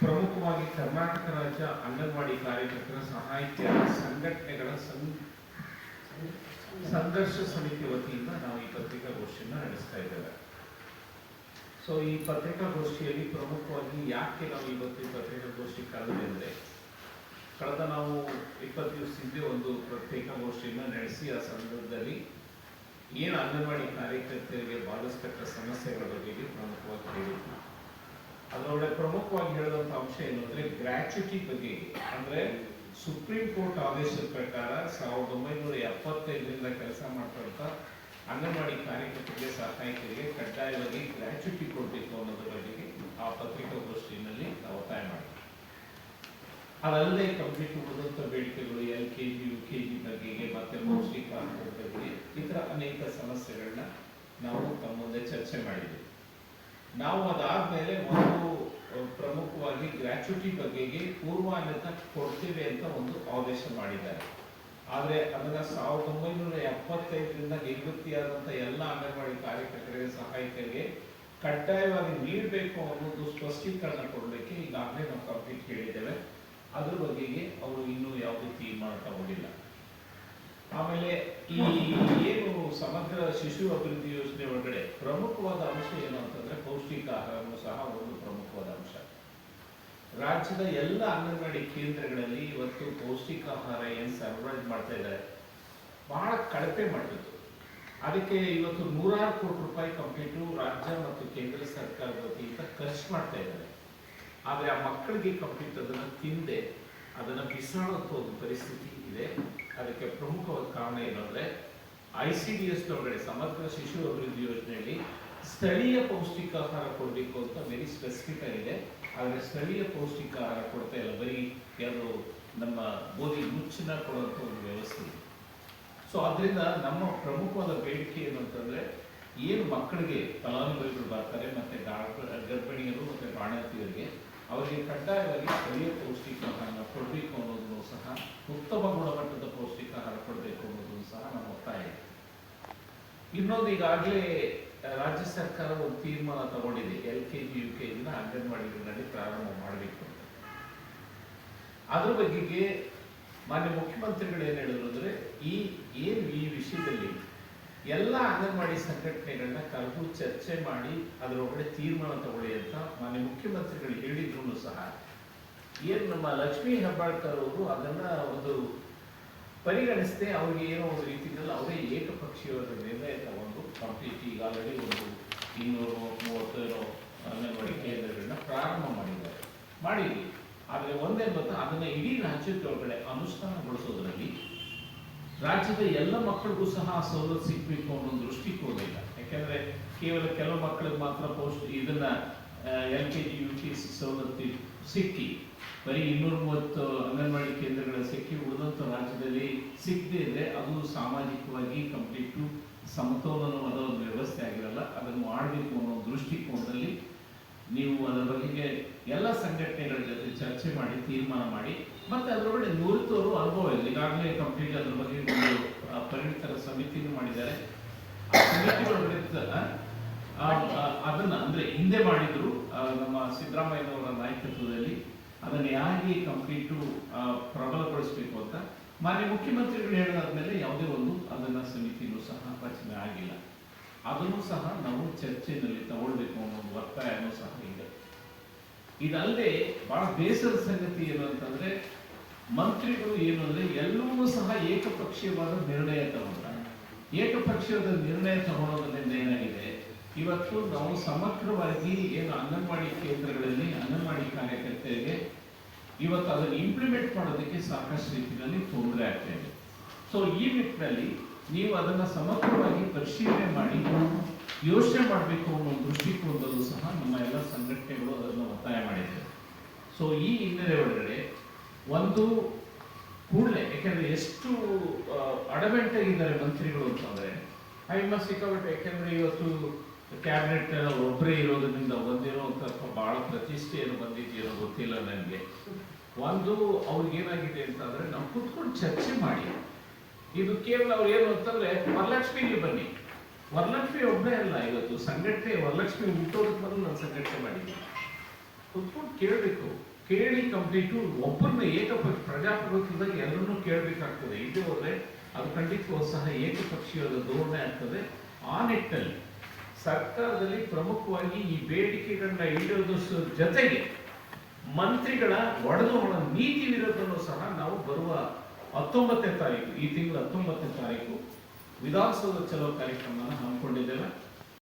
ಪ್ರಮುಖವಾಗಿ ಕರ್ನಾಟಕ ರಾಜ್ಯ ಅಂಗನವಾಡಿ ಕಾರ್ಯಕರ್ತರ ಸಹಾಯಕ ಸಂಘಟನೆಗಳ ಸಂಘರ್ಷ ಸಮಿತಿ ವತಿಯಿಂದ ನಾವು ಈ ಪತ್ರಿಕಾಗೋಷ್ಠಿಯನ್ನು ನಡೆಸ್ತಾ ಇದ್ದೇವೆ. ಸೊ ಈ ಪತ್ರಿಕಾಗೋಷ್ಠಿಯಲ್ಲಿ ಪ್ರಮುಖವಾಗಿ ಯಾಕೆ ನಾವು ಇವತ್ತು ಈ ಪತ್ರಿಕಾಗೋಷ್ಠಿ ಕರೆದಿದೆ ಕಳೆದ ನಾವು ಇಪ್ಪತ್ತು ದಿವಸ ಹಿಂದೆ ಒಂದು ಪತ್ರಿಕಾಗೋಷ್ಠಿಯನ್ನು ನಡೆಸಿ, ಆ ಸಂದರ್ಭದಲ್ಲಿ ಏನು ಅಂಗನವಾಡಿ ಕಾರ್ಯಕರ್ತರಿಗೆ ಬಾಧಿಸ್ತಕ್ಕ ಸಮಸ್ಯೆಗಳ ಬಗ್ಗೆ ಪ್ರಮುಖವಾಗಿ ಹೇಳಿದ್ವಿ ಅದರೊಳಗೆ ಪ್ರಮುಖವಾಗಿ ಹೇಳಿದಂಥ ಅಂಶ ಏನು ಅಂದರೆ ಗ್ರ್ಯಾಚುಟಿ ಬಗ್ಗೆ. ಅಂದ್ರೆ ಸುಪ್ರೀಂ ಕೋರ್ಟ್ ಆದೇಶದ ಪ್ರಕಾರ ಸಾವಿರದ ಒಂಬೈನೂರ ಎಪ್ಪತ್ತೈದರಿಂದ ಕೆಲಸ ಮಾಡ್ತಾ ಅಂಗನವಾಡಿ ಕಾರ್ಯಕರ್ತರಿಗೆ ಸಹಾಯಕರಿಗೆ ಕಡ್ಡಾಯವಾಗಿ ಗ್ರ್ಯಾಚುಟಿ ಕೊಡಬೇಕು ಅನ್ನೋದ್ರ ಬಗ್ಗೆ ಆ ಪತ್ರಿಕಾಗೋಷ್ಠಿಯಲ್ಲಿ ನಾವು ಒತ್ತಾಯ ಮಾಡಿದ್ವಿ. ಅದಲ್ಲದೆ ಕಂಪ್ಲೀಟ್ ಉಳಿದಂಥ ಬೇಡಿಕೆಗಳು L K G U K G ಬಗ್ಗೆ ಮತ್ತೆ ಪೌಷ್ಟಿಕಾಹಾರದ ಬಗ್ಗೆ ಈ ಅನೇಕ ಸಮಸ್ಯೆಗಳನ್ನ ನಾವು ತಮ್ಮ ಮುಂದೆ ಚರ್ಚೆ ಮಾಡಿದ್ವಿ. ನಾವು ಅದಾದ್ಮೇಲೆ ಒಂದು ಪ್ರಮುಖವಾಗಿ ಗ್ರಾಚ್ಯುಟಿ ಬಗ್ಗೆ ಪೂರ್ವಾನ್ಯತ ಕೊಡ್ತೇವೆ ಅಂತ ಒಂದು ಆದೇಶ ಮಾಡಿದ್ದಾರೆ. ಆದ್ರೆ ಅದನ್ನ ಸಾವಿರದ ಒಂಬೈನೂರ ಎಪ್ಪತ್ತೈದರಿಂದ ನಿವೃತ್ತಿಯಾದಂಥ ಎಲ್ಲ ಅಂಗನವಾಡಿ ಕಾರ್ಯಕರ್ತರಿಗೆ ಸಹಾಯಕರಿಗೆ ಕಡ್ಡಾಯವಾಗಿ ನೀಡಬೇಕು ಅನ್ನೋದು ಸ್ಪಷ್ಟೀಕರಣ ಕೊಡಲಿಕ್ಕೆ ಈಗಾಗಲೇ ನಾವು ಕಂಪ್ಲೀಟ್ ಹೇಳಿದ್ದೇವೆ ಅದ್ರ ಬಗ್ಗೆ ಅವರು ಇನ್ನೂ ಯಾವುದೇ ತೀರ್ಮಾನ ತಗೊಂಡಿಲ್ಲ ಆಮೇಲೆ ಈ ಏನು ಸಮಗ್ರ ಶಿಶು ಅಭಿವೃದ್ಧಿ ಯೋಜನೆ ಒಳಗಡೆ ಪ್ರಮುಖವಾದ ಅಂಶ ಏನು ಅಂತಂದ್ರೆ ಪೌಷ್ಟಿಕ ಆಹಾರವನ್ನು ಸಹ ಒಂದು ಪ್ರಮುಖವಾದ ಅಂಶ. ರಾಜ್ಯದ ಎಲ್ಲ ಅಂಗನವಾಡಿ ಕೇಂದ್ರಗಳಲ್ಲಿ ಇವತ್ತು ಪೌಷ್ಟಿಕ ಆಹಾರ ಏನು ಸರ್ವೈಸ್ ಮಾಡ್ತಾ ಇದ್ದಾರೆ? ಬಹಳ ಕಳಪೆ ಮಾಡಿದ್ದು ಅದಕ್ಕೆ ಇವತ್ತು ನೂರಾರು ಕೋಟಿ ರೂಪಾಯಿ ಕಂಪ್ಲೀಟು ರಾಜ್ಯ ಮತ್ತು ಕೇಂದ್ರ ಸರ್ಕಾರದ ವತಿಯಿಂದ ಖರ್ಚು ಮಾಡ್ತಾ ಇದ್ದಾರೆ. ಆದರೆ ಆ ಮಕ್ಕಳಿಗೆ ಕಂಪ್ಲೀಟ್ ಅದನ್ನ ತಿಂದೆ, ಅದನ್ನ ಬಿಸಾಡುವಂತ ಒಂದು ಪರಿಸ್ಥಿತಿ ಇದೆ. ಅದಕ್ಕೆ ಪ್ರಮುಖವಾದ ಕಾರಣ ಏನು ಅಂದ್ರೆ ಐ ಸಿ ಡಿ ಎಸ್ ಒಳಗಡೆ ಸಮಗ್ರ ಶಿಶು ಅಭಿವೃದ್ಧಿ ಯೋಜನೆಯಲ್ಲಿ ಸ್ಥಳೀಯ ಪೌಷ್ಟಿಕಾಹಾರ ಕೊಡಬೇಕು ಅಂತ ವೆರಿ ಸ್ಪೆಸಿಫಿಕ್ ಆಗಿದೆ. ಆದರೆ ಸ್ಥಳೀಯ ಪೌಷ್ಟಿಕಾಹಾರ ಕೊಡ್ತಾ ಇಲ್ಲ. ಬರೀ ಯಾವುದು ನಮ್ಮ ಗೋಧಿ ಮುಚ್ಚಿನ ಕೊಡುವಂಥ ಒಂದು ವ್ಯವಸ್ಥೆ ಇದೆ. ಸೊ ಅದರಿಂದ ನಮ್ಮ ಪ್ರಮುಖವಾದ ಬೇಡಿಕೆ ಏನು ಅಂತಂದರೆ ಏನು ಮಕ್ಕಳಿಗೆ ಫಲಾನುಭವಿಗಳು ಬರ್ತಾರೆ ಮತ್ತು ಡಾಕ್ಟರ್, ಗರ್ಭಿಣಿಯರು ಮತ್ತು ಬಾಣಂತಿಯರಿಗೆ ಅವರಿಗೆ ಕಡ್ಡಾಯವಾಗಿ ಸ್ಥಳೀಯ ಪೌಷ್ಟಿಕಾಹಾರ ಕೊಡಬೇಕು ಅನ್ನೋದನ್ನು ಸಹ ಉತ್ತಮ ಗುಣಮಟ್ಟದ ಪೌಷ್ಟಿಕಾಹಾರ ಕೊಡಬೇಕು ಅನ್ನೋದನ್ನು ಸಹ ಇನ್ನೊಂದು ಈಗಾಗಲೇ ರಾಜ್ಯ ಸರ್ಕಾರ ಒಂದು ತೀರ್ಮಾನ ತಗೊಂಡಿದೆ. L K G, U K ಜಿನ ಅಂಗನವಾಡಿಗಳಲ್ಲಿ ಪ್ರಾರಂಭ ಮಾಡಬೇಕು ಅಂತ. ಅದ್ರ ಬಗ್ಗೆಗೆ ಮಾನ್ಯ ಮುಖ್ಯಮಂತ್ರಿಗಳು ಏನು ಹೇಳಿದ್ರು ಅಂದರೆ, ಈ, ಏನು ಈ ವಿಷಯದಲ್ಲಿ ಎಲ್ಲ ಅಂಗನವಾಡಿ ಸಂಘಟನೆಗಳನ್ನ ಕರೆದು ಚರ್ಚೆ ಮಾಡಿ ಅದರೊಳಗಡೆ ತೀರ್ಮಾನ ತಗೊಳ್ಳಿ ಅಂತ ಮಾನ್ಯ ಮುಖ್ಯಮಂತ್ರಿಗಳು ಹೇಳಿದ್ರು ಸಹ, ಏನು ನಮ್ಮ ಲಕ್ಷ್ಮೀ ಹೆಬ್ಬಾಳ್ಕರ್ ಅವರು ಅದನ್ನ ಒಂದು ಪರಿಗಣಿಸದೆ ಅವ್ರಿಗೆ ಏನೋ ಒಂದು ರೀತಿಯಲ್ಲಿ ಅವರೇ ಏಕಪಕ್ಷೀಯವಾದ ಕಂಪ್ಲೀಟ್ ಈಗ ಆಲ್ರೆಡಿ ಒಂದು ಇನ್ನೂರು ಮೂವತ್ತೇಳು ಅಂಗನವಾಡಿ ಕೇಂದ್ರಗಳನ್ನ ಪ್ರಾರಂಭ ಮಾಡಿದ್ದಾರೆ. ಮಾಡಿದ್ವಿ. ಆದರೆ ಒಂದೇ ಗೊತ್ತಾ, ಅದನ್ನು ಇಡೀ ರಾಜ್ಯದೊಳಗಡೆ ಅನುಷ್ಠಾನಗೊಳಿಸೋದ್ರಲ್ಲಿ ರಾಜ್ಯದ ಎಲ್ಲ ಮಕ್ಕಳಿಗೂ ಸಹ ಆ ಸವಲತ್ತು ಸಿಗಬೇಕು ಅನ್ನೋ ದೃಷ್ಟಿಕೋನ ಇಲ್ಲ. ಯಾಕೆಂದರೆ ಕೇವಲ ಕೆಲವು ಮಕ್ಕಳಿಗೆ ಮಾತ್ರ ಪೋಸ್ಟ್ ಇದನ್ನ L K G, U K C ಸವಲತ್ತು ಸಿಕ್ಕಿ, ಬರೀ ಇನ್ನೂರ ಮೂವತ್ತು ಅಂಗನವಾಡಿ ಕೇಂದ್ರಗಳ ಸಿಕ್ಕಿ ಉಳಿದಂಥ ರಾಜ್ಯದಲ್ಲಿ ಸಿಕ್ಕದೇ ಇದ್ದರೆ ಅದು ಸಾಮಾಜಿಕವಾಗಿ ಕಂಪ್ಲೀಟು ಸಮತೋಲನವಾದ ಒಂದು ವ್ಯವಸ್ಥೆ ಆಗಿರಲ್ಲ, ಅದನ್ನು ಮಾಡಬೇಕು ಅನ್ನೋ ದೃಷ್ಟಿಕೋನದಲ್ಲಿ ನೀವು ಅದರ ಬಗ್ಗೆ ಎಲ್ಲ ಸಂಘಟನೆಗಳ ಜೊತೆ ಚರ್ಚೆ ಮಾಡಿ, ತೀರ್ಮಾನ ಮಾಡಿ, ಮತ್ತೆ ಅದರೊಳಗಡೆ ನುರಿತವರು ಅನುಭವ ಇದೆ. ಈಗಾಗಲೇ ಕಂಪ್ಲೀಟ್ ಅದರ ಬಗ್ಗೆ ಒಂದು ಪರಿಣಿತರ ಸಮಿತಿನೂ ಮಾಡಿದ್ದಾರೆ. ಆ ಅದನ್ನ ಅಂದ್ರೆ ಹಿಂದೆ ಮಾಡಿದ್ರು ನಮ್ಮ ಸಿದ್ದರಾಮಯ್ಯನವರ ನಾಯಕತ್ವದಲ್ಲಿ ಅದನ್ನ ಹೇಗೆ ಕಂಪ್ಲೀಟು ಪ್ರಬಲಗೊಳಿಸಬೇಕು ಅಂತ ಮಾನ್ಯ ಮುಖ್ಯಮಂತ್ರಿಗಳು ಹೇಳಿದಾದ್ಮೇಲೆ ಯಾವುದೇ ಒಂದು ಅದನ್ನ ಸಮಿತಿಯೂ ಸಹ ರಚನೆ ಆಗಿಲ್ಲ. ಅದನ್ನು ಸಹ ನಾವು ಚರ್ಚೆಯಲ್ಲಿ ತಗೊಳ್ಬೇಕು ಅನ್ನೋ ಒಂದು ಒತ್ತಾಯನೂ ಸಹ ಇದೆ. ಇದಲ್ಲದೆ ಬಹಳ ಬೇಸರ ಸಂಗತಿ ಏನು ಅಂತಂದ್ರೆ ಮಂತ್ರಿಗಳು ಏನು ಅಂದ್ರೆ ಎಲ್ಲವೂ ಸಹ ಏಕಪಕ್ಷೀಯವಾದ ನಿರ್ಣಯ ತಗೊಂಡ್ರೆ. ಏಕಪಕ್ಷೀಯವಾದ ನಿರ್ಣಯ ತಗೊಳ್ಳೋದ್ರಿಂದ ಏನಾಗಿದೆ? ಇವತ್ತು ನಾವು ಸಮಗ್ರವಾಗಿ ಏನು ಅಂಗನವಾಡಿ ಕೇಂದ್ರಗಳಲ್ಲಿ ಅಂಗನವಾಡಿ ಕಾರ್ಯಕರ್ತರಿಗೆ ಇವತ್ತು ಅದನ್ನು ಇಂಪ್ಲಿಮೆಂಟ್ ಮಾಡೋದಕ್ಕೆ ಸಾಕಷ್ಟು ರೀತಿಯಲ್ಲಿ ತೊಂದರೆ ಆಗ್ತಾ ಇದೆ. ಸೊ ಈ ನಿಟ್ಟಿನಲ್ಲಿ ನೀವು ಅದನ್ನು ಸಮಗ್ರವಾಗಿ ಪರಿಶೀಲನೆ ಮಾಡಿ, ಯೋಚನೆ ಮಾಡಬೇಕು ಅನ್ನೋ ದೃಷ್ಟಿಕೋನದಲ್ಲೂ ಸಹ ನಮ್ಮ ಎಲ್ಲ ಸಂಘಟನೆಗಳು ಅದನ್ನು ಒತ್ತಾಯ ಮಾಡಿದೆ ಸೊ ಈ ಹಿನ್ನೆಲೆ ಒಳಗಡೆ ಒಂದು ಕೂಡಲೇ, ಯಾಕೆಂದರೆ ಎಷ್ಟು ಅಡವೆಂಟಾಗಿದ್ದಾರೆ ಮಂತ್ರಿಗಳು ಅಂತಂದರೆ ಐ ಮಸ್ಟ್ ಸಿಕ್ಕಾಬಿಟ್ಟು ಯಾಕೆಂದ್ರೆ ಇವತ್ತು ಕ್ಯಾಬಿನೆಟ್ ಒಬ್ಬರೇ ಇರೋದ್ರಿಂದ ಒಂದಿರುವಂತ ಬಹಳ ಪ್ರತಿಷ್ಠೆಯನ್ನು ಬಂದಿದೆಯೋ ಗೊತ್ತಿಲ್ಲ ನನಗೆ ಒಂದು ಅವ್ರಿಗೇನಾಗಿದೆ ಅಂತಂದ್ರೆ ನಾವು ಕುತ್ಕೊಂಡು ಚರ್ಚೆ ಮಾಡಿ. ಇದು ಕೇವಲ ಅವ್ರು ಏನು ಅಂತಂದ್ರೆ ವರಲಕ್ಷ್ಮಿಗೆ ಬನ್ನಿ. ವರಲಕ್ಷ್ಮಿ ಒಬ್ಬರೇ ಅಲ್ಲ ಇವತ್ತು, ಸಂಘಟನೆ ವರಲಕ್ಷ್ಮಿ ಹುಟ್ಟೋದಕ್ಕೆ ಬಂದು ನಾನು ಸಂಘಟನೆ ಮಾಡಿದ್ದೀನಿ ಕುತ್ಕೊಂಡು ಕೇಳಬೇಕು. ಕೇಳಿ ಕಂಪ್ಲೀಟು ಒಬ್ಬರನ್ನ ಏಕಪಕ್ಷ ಪ್ರಜಾಪ್ರಭುತ್ವದಾಗ ಎಲ್ಲರನ್ನೂ ಕೇಳಬೇಕಾಗ್ತದೆ. ಇದೇ ಹೋದ್ರೆ ಅದು ಖಂಡಿತವೂ ಸಹ ಏಕಪಕ್ಷೀಯವಾದ ಧೋರಣೆ ಆಗ್ತದೆ ಆ ನಿಟ್ಟಿನಲ್ಲಿ ಸರ್ಕಾರದಲ್ಲಿ ಪ್ರಮುಖವಾಗಿ ಈ ಬೇಡಿಕೆಗಳನ್ನ ಈಡೇರಿಸೋ ಜೊತೆಗೆ ಮಂತ್ರಿಗಳ ಒಡೆದು ನೀತಿ ವಿರೋಧವನ್ನು ಸಹ ನಾವು ಬರುವ ಹತ್ತೊಂಬತ್ತನೇ ತಾರೀಕು, ಈ ತಿಂಗಳ ಹತ್ತೊಂಬತ್ತನೇ ತಾರೀಕು ವಿಧಾನಸೌಧ ಚಲೋ ಕಾರ್ಯಕ್ರಮವನ್ನು ಹಮ್ಮಿಕೊಂಡಿದ್ದೇವೆ.